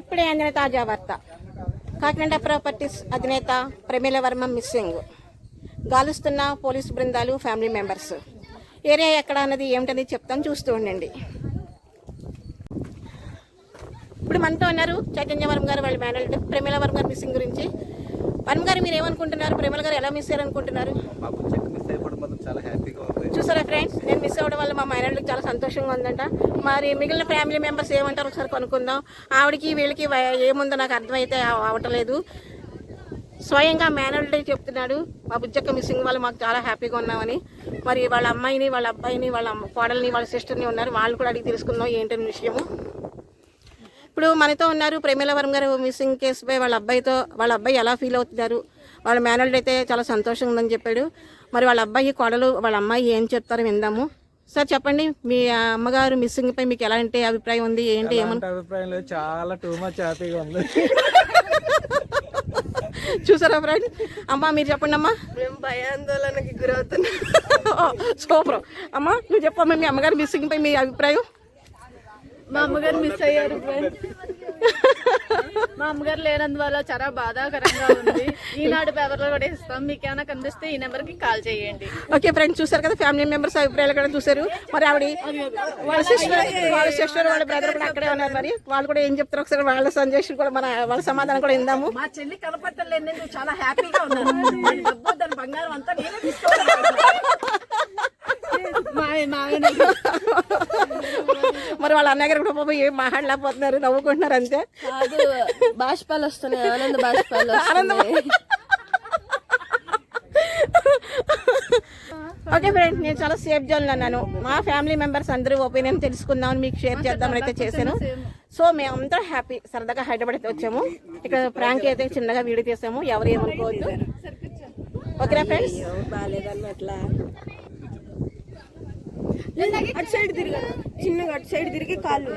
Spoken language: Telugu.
ఇప్పుడే అందిన తాజా వార్త. కాకినాడ ప్రాపర్టీస్ అధినేత ప్రమీల వర్మ మిస్సింగ్. గాలుస్తున్న పోలీసు బృందాలు ఫ్యామిలీ మెంబర్స్. ఏరియా ఎక్కడ అన్నది ఏమిటని చెప్తాను చూస్తూ ఉండండి. ఇప్పుడు మనతో ఉన్నారు చైతన్య వర్మ గారు వాళ్ళ మేనల్డ్ ప్రమీల వర్మ గారు మిస్సింగ్ గురించి. వర్మ గారు మీరు ఏమనుకుంటున్నారు? ప్రమీల గారు ఎలా మిస్ అయ్యారు అనుకుంటున్నారు చాలా హ్యాపీగా చూసారా ఫ్రెండ్స్ నేను మిస్ అవ్వడం వల్ల మా మైనార్లకు చాలా సంతోషంగా ఉందంట. మరి మిగిలిన ఫ్యామిలీ మెంబర్స్ ఏమంటారు ఒకసారి కనుక్కుందాం. ఆవిడకి వీళ్ళకి ఏముందో నాకు అర్థమైతే అవటలేదు. స్వయంగా మేనల్డే చెప్తున్నాడు మా బుజ్జక్క మిస్సింగ్ వాళ్ళు మాకు చాలా హ్యాపీగా ఉన్నామని. మరి వాళ్ళ అమ్మాయిని వాళ్ళ అబ్బాయిని వాళ్ళ కోడల్ని వాళ్ళ సిస్టర్ని ఉన్నారు. వాళ్ళు కూడా అడిగి తెలుసుకుందాం ఏంటని విషయము. ఇప్పుడు మనతో ఉన్నారు ప్రేమలవరం గారు మిస్సింగ్ కేసుపై వాళ్ళ అబ్బాయితో వాళ్ళ అబ్బాయి ఎలా ఫీల్ అవుతున్నారు? వాళ్ళ మేనల్డ్ అయితే చాలా సంతోషంగా ఉందని చెప్పాడు. మరి వాళ్ళ అబ్బాయి కోడలు వాళ్ళ అమ్మాయి ఏం చెప్తారో విందాము. సార్ చెప్పండి మీ అమ్మగారు మిస్సింగ్ పై మీకు ఎలాంటి అభిప్రాయం ఉంది ఏంటి ఏమని? అభిప్రాయం లేదు. చాలా టూ మచ్ హ్యాపీగా ఉంది. చూసారా ఫ్రెండ్? అమ్మా మీరు చెప్పండి అమ్మా. మేము భయాందోళనకి గురవుతున్నాం. సూపర్. అమ్మా నువ్వు చెప్పమ్మా మీ అమ్మగారు మిస్సింగ్ పై మీ అభిప్రాయం? మా అమ్మగారు మిస్ అయ్యారు ఫ్రెండ్ అమ్మగారు లేనందువల్ల చాలా బాధాకరంగా ఉంది. ఈనాడు పేపర్లో కూడా ఇస్తాం. మీకు ఏమైనా కనిపిస్తే ఈ నెంబర్కి కాల్ చేయండి. ఓకే ఫ్రెండ్స్ చూసారు కదా? ఫ్యామిలీ మెంబర్స్ అభిప్రాయాలు కూడా చూసారు. మరి ఆవిడ వాళ్ళ సిస్టర్ వాళ్ళ సిస్టర్ వాళ్ళ బ్రదర్ కూడా అక్కడే ఉన్నారు మరి. వాళ్ళు కూడా ఏం చెప్తారు ఒకసారి వాళ్ళ సంజేషన్ కూడా మన వాళ్ళ సమాధానం కూడా ఇందాము మా చెల్లి కనపట్టలేదు నేను చాలా హ్యాపీగా ఉన్నాను. దాని డబ్బు దాని బంగారం అంతా నేనే తీసుకోవాలి. మరి వాళ్ళ అన్నయ్య గారు కూడా పాపం ఏం మాట్లాడలేకపోతున్నారు నవ్వుకుంటున్నారు అంతే. కాదు బాష్పాలు వస్తున్నాయి ఆనంద బాష్పాలు వస్తున్నాయి. ఓకే ఫ్రెండ్స్ నేను చాలా సేఫ్ జోన్లో అన్నాను మా ఫ్యామిలీ మెంబర్స్ అందరూ ఒపీనియన్ తెలుసుకుందామని మీకు షేర్ చేద్దామని అయితే చేశాను. సో మేమంతా హ్యాపీ సరదాగా హైదరాబాద్ అయితే వచ్చాము. ఇక్కడ ప్రాంక్ అయితే చిన్నగా వీడియో తీసాము. ఎవరు ఏమనుకోవద్దు. ఓకేనా ఫ్రెండ్స్ బాగాలేదన్నట్లా అటు సైడ్ తిరగాలి చిన్నగా అటు సైడ్ తిరిగి కాళ్ళు.